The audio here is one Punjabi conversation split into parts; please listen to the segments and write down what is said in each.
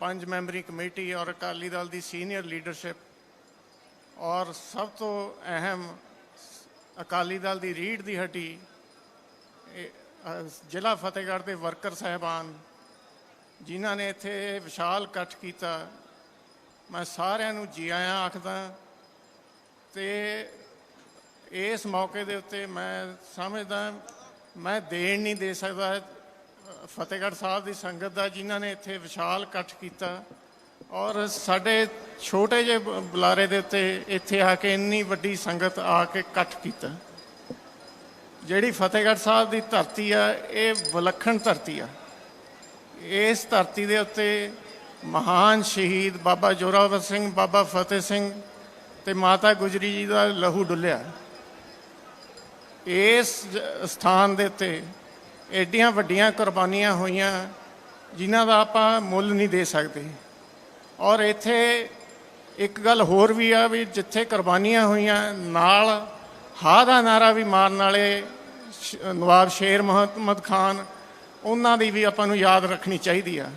ਪੰਜ ਮੈਂਬਰੀ ਕਮੇਟੀ ਔਰ ਅਕਾਲੀ ਦਲ ਦੀ ਸੀਨੀਅਰ ਲੀਡਰਸ਼ਿਪ। ਔਰ ਸਭ ਤੋਂ ਅਹਿਮ ਅਕਾਲੀ ਦਲ ਦੀ ਰੀੜ ਦੀ ਹੱਡੀ ਜ਼ਿਲ੍ਹਾ ਫਤਿਹਗੜ੍ਹ ਦੇ ਵਰਕਰ ਸਹਿਬਾਨ, ਜਿਨ੍ਹਾਂ ਨੇ ਇੱਥੇ ਵਿਸ਼ਾਲ ਇਕੱਠ ਕੀਤਾ। ਮੈਂ ਸਾਰਿਆਂ ਨੂੰ ਜੀ ਆਇਆਂ ਆਖਦਾ, ਤੇ ਇਸ ਮੌਕੇ ਦੇ ਉੱਤੇ ਮੈਂ ਸਮਝਦਾ, ਮੈਂ ਦੇਣ ਨਹੀਂ ਦੇ ਸਕਦਾ ਫਤਿਹਗੜ੍ਹ ਸਾਹਿਬ ਦੀ ਸੰਗਤ ਦਾ ਜਿਨ੍ਹਾਂ ਨੇ ਇੱਥੇ ਵਿਸ਼ਾਲ ਇਕੱਠ ਕੀਤਾ ਔਰ ਸਾਡੇ ਛੋਟੇ ਜਿਹੇ ਬ- ਬੁਲਾਰੇ ਦੇ ਉੱਤੇ ਇੱਥੇ ਆ ਕੇ ਇੰਨੀ ਵੱਡੀ ਸੰਗਤ ਆ ਕੇ ਇਕੱਠ ਕੀਤਾ। ਜਿਹੜੀ ਫਤਿਹਗੜ੍ਹ ਸਾਹਿਬ ਦੀ ਧਰਤੀ ਆ, ਇਹ ਵਿਲੱਖਣ ਧਰਤੀ ਆ। ਇਸ ਧਰਤੀ ਦੇ ਉੱਤੇ ਮਹਾਨ ਸ਼ਹੀਦ ਬਾਬਾ ਜੋਰਾਵਰ ਸਿੰਘ, ਬਾਬਾ ਫਤਿਹ ਸਿੰਘ ਤੇ ਮਾਤਾ ਗੁਜਰੀ ਜੀ ਦਾ ਲਹੂ ਡੁੱਲਿਆ। ਇਸ ਜ- ਸਥਾਨ ਦੇ ਉੱਤੇ ਐਡੀਆਂ ਵੱਡੀਆਂ ਕੁਰਬਾਨੀਆਂ ਹੋਈਆਂ ਜਿਨ੍ਹਾਂ ਦਾ ਆਪਾਂ ਮੁੱਲ ਨਹੀਂ ਦੇ ਸਕਦੇ। ਔਰ ਇੱਥੇ ਇੱਕ ਗੱਲ ਹੋਰ ਵੀ ਆ ਵੀ ਜਿੱਥੇ ਕੁਰਬਾਨੀਆਂ ਹੋਈਆਂ, ਨਾਲ ਹਾ ਦਾ ਨਾਰਾ ਵੀ ਮਾਰਨ ਵਾਲੇ ਸ਼- ਨਵਾਬ ਸ਼ੇਰ ਮੁਹੰਮਦ ਖਾਨ, ਉਹਨਾਂ ਦੀ ਵੀ ਆਪਾਂ ਨੂੰ ਯਾਦ ਰੱਖਣੀ ਚਾਹੀਦੀ ਆ।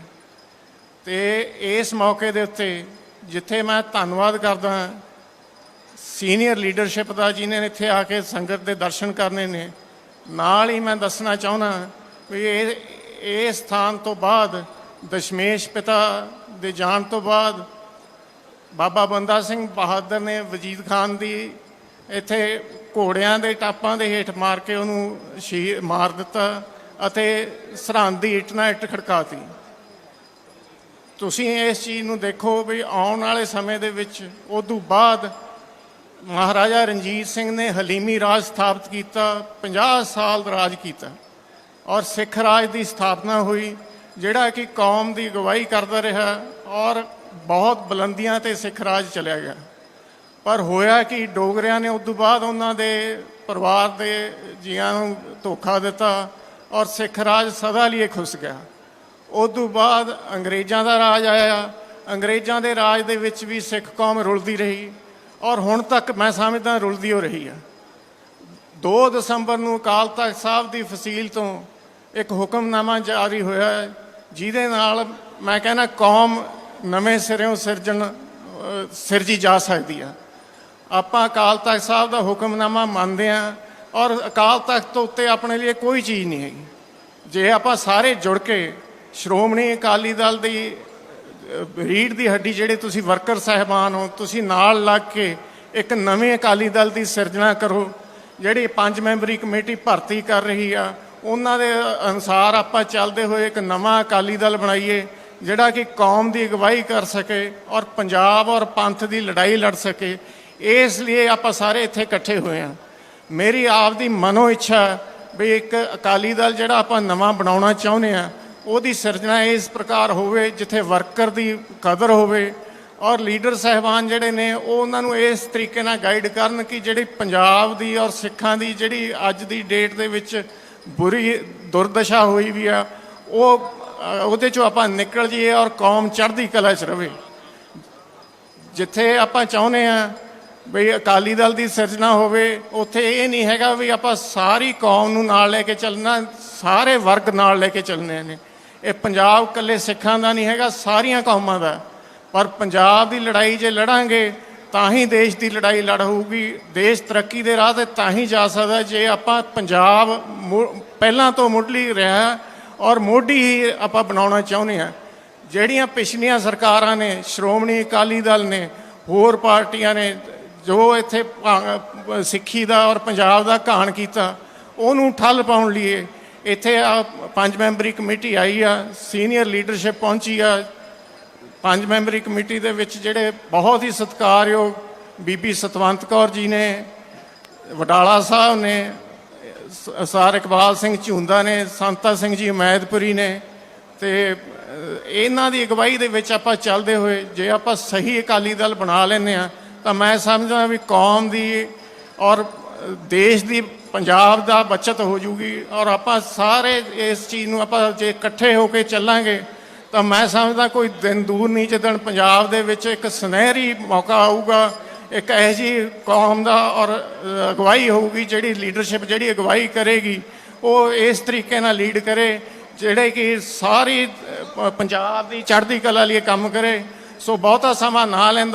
ਤੇ ਇਸ ਮੌਕੇ ਦੇ ਉੱਤੇ ਜਿੱਥੇ ਮੈਂ ਧੰਨਵਾਦ ਕਰਦਾ ਹਾਂ, ਸੀਨੀਅਰ ਲੀਡਰਸ਼ਿਪ ਦਾ ਜਿਨ੍ਹਾਂ ਨੇ ਇੱਥੇ ਆ ਕੇ ਸੰਗਤ ਦੇ ਦਰਸ਼ਨ ਕਰਨੇ ਨੇ ਨਾਲ ਹੀ ਮੈਂ ਦੱਸਣਾ ਚਾਹੁੰਦਾ ਵੀ ਇਹ ਇਹ ਸਥਾਨ ਤੋਂ ਬਾਅਦ ਦਸ਼ਮੇਸ਼ ਪਿਤਾ ਦੇ ਜਾਣ ਤੋਂ ਬਾਅਦ ਬਾਬਾ ਬੰਦਾ ਸਿੰਘ ਬਹਾਦਰ ਨੇ ਵਜੀਦ ਖਾਨ ਦੀ ਇੱਥੇ ਘੋੜਿਆਂ ਦੇ ਟਾਪਾਂ ਦੇ ਹੇਠ ਮਾਰ ਕੇ ਉਹਨੂੰ ਸ਼ਹੀਦ ਮਾਰ ਦਿੱਤਾ ਅਤੇ ਸਰਹੰਦ ਦੀ ਇੱਟ ਨਾਲ ਇੱਟ ਖੜਕਾਤੀ। ਤੁਸੀਂ ਇਸ ਚੀਜ਼ ਨੂੰ ਦੇਖੋ ਵੀ ਆਉਣ ਵਾਲੇ ਸਮੇਂ ਦੇ ਵਿੱਚ ਉਦੋਂ ਬਾਅਦ ਮਹਾਰਾਜਾ ਰਣਜੀਤ ਸਿੰਘ ਨੇ ਹਲੀਮੀ ਰਾਜ ਸਥਾਪਿਤ ਕੀਤਾ 50 ਸਾਲ ਰਾਜ ਕੀਤਾ ਔਰ ਸਿੱਖ ਰਾਜ ਦੀ ਸਥਾਪਨਾ ਹੋਈ, ਜਿਹੜਾ ਕਿ ਕੌਮ ਦੀ ਅਗਵਾਈ ਕਰਦਾ ਰਿਹਾ ਔਰ ਬਹੁਤ ਬੁਲੰਦੀਆਂ ਤੇ ਸਿੱਖ ਰਾਜ ਚਲਿਆ ਗਿਆ। ਪਰ ਹੋਇਆ ਕਿ, ਡੋਗਰਿਆਂ ਨੇ ਉਸ ਤੋਂ ਬਾਅਦ ਉਹਨਾਂ ਦੇ ਪਰਿਵਾਰ ਦੇ ਜੀਆਂ ਨੂੰ ਧੋਖਾ ਦਿੱਤਾ ਔਰ ਸਿੱਖ ਰਾਜ ਸਦਾ ਲਈ ਖੁੱਸ ਗਿਆ। ਉਸ ਤੋਂ ਬਾਅਦ ਅੰਗਰੇਜ਼ਾਂ ਦਾ ਰਾਜ ਆਇਆ, ਅੰਗਰੇਜ਼ਾਂ ਦੇ ਰਾਜ ਦੇ ਵਿੱਚ ਵੀ ਸਿੱਖ ਕੌਮ ਰੁਲਦੀ ਰਹੀ। ਔਰ ਹੁਣ ਤੱਕ ਮੈਂ ਸਮਝਦਾ ਰੁਲਦੀ ਹੋ ਰਹੀ ਆ। 2 ਦਸੰਬਰ ਨੂੰ ਅਕਾਲ ਤਖਤ ਸਾਹਿਬ ਦੀ ਫਸੀਲ ਤੋਂ ਇੱਕ ਹੁਕਮਨਾਮਾ ਜਾਰੀ ਹੋਇਆ ਹੈ, ਜਿਹਦੇ ਨਾਲ ਮੈਂ ਕਹਿੰਦਾ ਕੌਮ ਨਵੇਂ ਸਿਰਿਓਂ ਸਿਰਜਣ ਸਿਰਜੀ ਜਾ ਸਕਦੀ ਆ। ਆਪਾਂ ਅਕਾਲ ਤਖਤ ਸਾਹਿਬ ਦਾ ਹੁਕਮਨਾਮਾ ਮੰਨਦੇ ਆ ਔਰ ਅਕਾਲ ਤਖਤ ਤੋਂ ਉੱਤੇ ਆਪਣੇ ਲਈ ਕੋਈ ਚੀਜ਼ ਨਹੀਂ ਹੈਗੀ। ਜੇ ਆਪਾਂ ਸਾਰੇ ਜੁੜ ਕੇ ਸ਼੍ਰੋਮਣੀ ਅਕਾਲੀ ਦਲ ਦੀ ਰੀੜ ਦੀ ਹੱਡੀ ਜਿਹੜੇ ਤੁਸੀਂ ਵਰਕਰ ਸਹਿਬਾਨ ਹੋ, ਤੁਸੀਂ ਨਾਲ ਲੱਗ ਕੇ ਇੱਕ ਨਵੇਂ ਅਕਾਲੀ ਦਲ ਦੀ ਸਿਰਜਣਾ ਕਰੋ, ਜਿਹੜੀ ਪੰਜ ਮੈਂਬਰੀ ਕਮੇਟੀ ਭਰਤੀ ਕਰ ਰਹੀ ਆ, ਉਹਨਾਂ ਦੇ ਅਨੁਸਾਰ ਆਪਾਂ ਚੱਲਦੇ ਹੋਏ ਇੱਕ ਨਵਾਂ ਅਕਾਲੀ ਦਲ ਬਣਾਈਏ, ਜਿਹੜਾ ਕਿ ਕੌਮ ਦੀ ਅਗਵਾਈ ਕਰ ਸਕੇ ਔਰ ਪੰਜਾਬ ਔਰ ਪੰਥ ਦੀ ਲੜਾਈ ਲੜ ਸਕੇ। ਇਸ ਲਈ ਆਪਾਂ ਸਾਰੇ ਇੱਥੇ ਇਕੱਠੇ ਹੋਏ ਆ ਮੇਰੀ ਆਪ ਦੀ ਮਨੋ ਇੱਛਾ ਵੀ ਇੱਕ ਅਕਾਲੀ ਦਲ ਜਿਹੜਾ ਆਪਾਂ ਨਵਾਂ ਬਣਾਉਣਾ ਚਾਹੁੰਦੇ ਆ ਉਹਦੀ ਸਿਰਜਣਾ ਇਸ ਪ੍ਰਕਾਰ ਹੋਵੇ ਜਿੱਥੇ ਵਰਕਰ ਦੀ ਕਦਰ ਹੋਵੇ ਔਰ ਲੀਡਰ ਸਹਿਬਾਨ ਜਿਹੜੇ ਨੇ, ਉਹ ਉਹਨਾਂ ਨੂੰ ਇਸ ਤਰੀਕੇ ਨਾਲ ਗਾਈਡ ਕਰਨ ਕਿ ਜਿਹੜੀ ਪੰਜਾਬ ਦੀ ਔਰ ਸਿੱਖਾਂ ਦੀ ਜਿਹੜੀ ਅੱਜ ਦੀ ਡੇਟ ਦੇ ਵਿੱਚ ਬੁਰੀ ਦੁਰਦਸ਼ਾ ਹੋਈ ਵੀ ਆ, ਉਹ ਉਹਦੇ ਚੋਂ ਆਪਾਂ ਨਿਕਲ ਜਾਈਏ ਔਰ ਕੌਮ ਚੜ੍ਹਦੀ ਕਲਾ 'ਚ ਰਵੇ। ਜਿੱਥੇ ਆਪਾਂ ਚਾਹੁੰਦੇ ਆ ਵੀ ਅਕਾਲੀ ਦਲ ਦੀ ਸਿਰਜਣਾ ਹੋਵੇ, ਉੱਥੇ ਇਹ ਨਹੀਂ ਹੈਗਾ ਵੀ ਆਪਾਂ ਸਾਰੀ ਕੌਮ ਨੂੰ ਨਾਲ ਲੈ ਕੇ ਚੱਲਣਾ, ਸਾਰੇ ਵਰਗ ਨਾਲ ਲੈ ਕੇ ਚੱਲਣੇ ਨੇ। ਇਹ ਪੰਜਾਬ ਇਕੱਲੇ ਸਿੱਖਾਂ ਦਾ ਨਹੀਂ ਹੈਗਾ, ਸਾਰੀਆਂ ਕੌਮਾਂ ਦਾ। ਪਰ ਪੰਜਾਬ ਦੀ ਲੜਾਈ ਜੇ ਲੜਾਂਗੇ, ਤਾਂ ਹੀ ਦੇਸ਼ ਦੀ ਲੜਾਈ ਲੜ ਹੋਊਗੀ। ਦੇਸ਼ ਤਰੱਕੀ ਦੇ ਰਾਹ ਤੇ ਤਾਂ ਹੀ ਜਾ ਸਕਦਾ, ਜੇ ਆਪਾਂ ਪੰਜਾਬ ਮੁ- ਪਹਿਲਾਂ ਤੋਂ ਮੁੱਢਲੀ ਰਿਹਾ ਔਰ ਮੋਢੀ ਹੀ ਆਪਾਂ ਬਣਾਉਣਾ ਚਾਹੁੰਦੇ ਆ ਜਿਹੜੀਆਂ ਪਿਛਲੀਆਂ ਸਰਕਾਰਾਂ ਨੇ, ਸ਼੍ਰੋਮਣੀ ਅਕਾਲੀ ਦਲ ਨੇ, ਹੋਰ ਪਾਰਟੀਆਂ ਨੇ, ਜੋ ਇੱਥੇ ਸਿੱਖੀ ਦਾ ਔਰ ਪੰਜਾਬ ਦਾ ਘਾਣ ਕੀਤਾ, ਉਹਨੂੰ ਠੱਲ ਪਾਉਣ ਲਈ ਇੱਥੇ ਆ ਪੰਜ ਮੈਂਬਰੀ ਕਮੇਟੀ ਆਈ ਆ, ਸੀਨੀਅਰ ਲੀਡਰਸ਼ਿਪ ਪਹੁੰਚੀ ਆ। ਪੰਜ ਮੈਂਬਰੀ ਕਮੇਟੀ ਦੇ ਵਿੱਚ ਜਿਹੜੇ ਬਹੁਤ ਹੀ ਸਤਿਕਾਰਯੋਗ ਬੀਬੀ ਸਤਵੰਤ ਕੌਰ ਜੀ ਨੇ, ਵਡਾਲਾ ਸਾਹਿਬ ਨੇ ਸਾਰ ਇਕਬਾਲ ਸਿੰਘ ਝੁੰਦਾ ਨੇ, ਸੰਤਾ ਸਿੰਘ ਜੀ ਉਮੈਦਪੁਰੀ ਨੇ ਤੇ ਇਹਨਾਂ ਦੀ ਅਗਵਾਈ ਦੇ ਵਿੱਚ ਆਪਾਂ ਚੱਲਦੇ ਹੋਏ, ਜੇ ਆਪਾਂ ਸਹੀ ਅਕਾਲੀ ਦਲ ਬਣਾ ਲੈਂਦੇ ਆ ਤਾਂ ਮੈਂ ਸਮਝਦਾ ਵੀ ਕੌਮ ਦੀ ਔਰ ਦੇਸ਼ ਦੀ ਪੰਜਾਬ ਦਾ ਬਚਤ ਹੋ ਜੂਗੀ ਔਰ ਆਪਾਂ ਸਾਰੇ ਇਸ ਚੀਜ਼ ਨੂੰ ਆਪਾਂ ਜੇ ਇਕੱਠੇ ਹੋ ਕੇ ਚੱਲਾਂਗੇ, ਤਾਂ ਮੈਂ ਸਮਝਦਾ ਕੋਈ ਦਿਨ ਦੂਰ ਨਹੀਂ ਜਦੋਂ ਪੰਜਾਬ ਦੇ ਵਿੱਚ ਇੱਕ ਸੁਨਹਿਰੀ ਮੌਕਾ ਆਊਗਾ, ਇੱਕ ਇਹੋ ਜਿਹੀ ਕੌਮ ਦਾ ਔਰ ਅਗਵਾਈ ਹੋਊਗੀ ਜਿਹੜੀ ਲੀਡਰਸ਼ਿਪ ਜਿਹੜੀ ਅਗਵਾਈ ਕਰੇਗੀ, ਉਹ ਇਸ ਤਰੀਕੇ ਨਾਲ ਲੀਡ ਕਰੇ, ਜਿਹੜੇ ਕਿ ਸਾਰੀ ਪੰਜਾਬ ਦੀ ਚੜ੍ਹਦੀ ਕਲਾ ਲਈ ਕੰਮ ਕਰੇ, ਸੋ ਬਹੁਤਾ ਸਮਾਂ ਨਾ ਲੈਂਦਾ।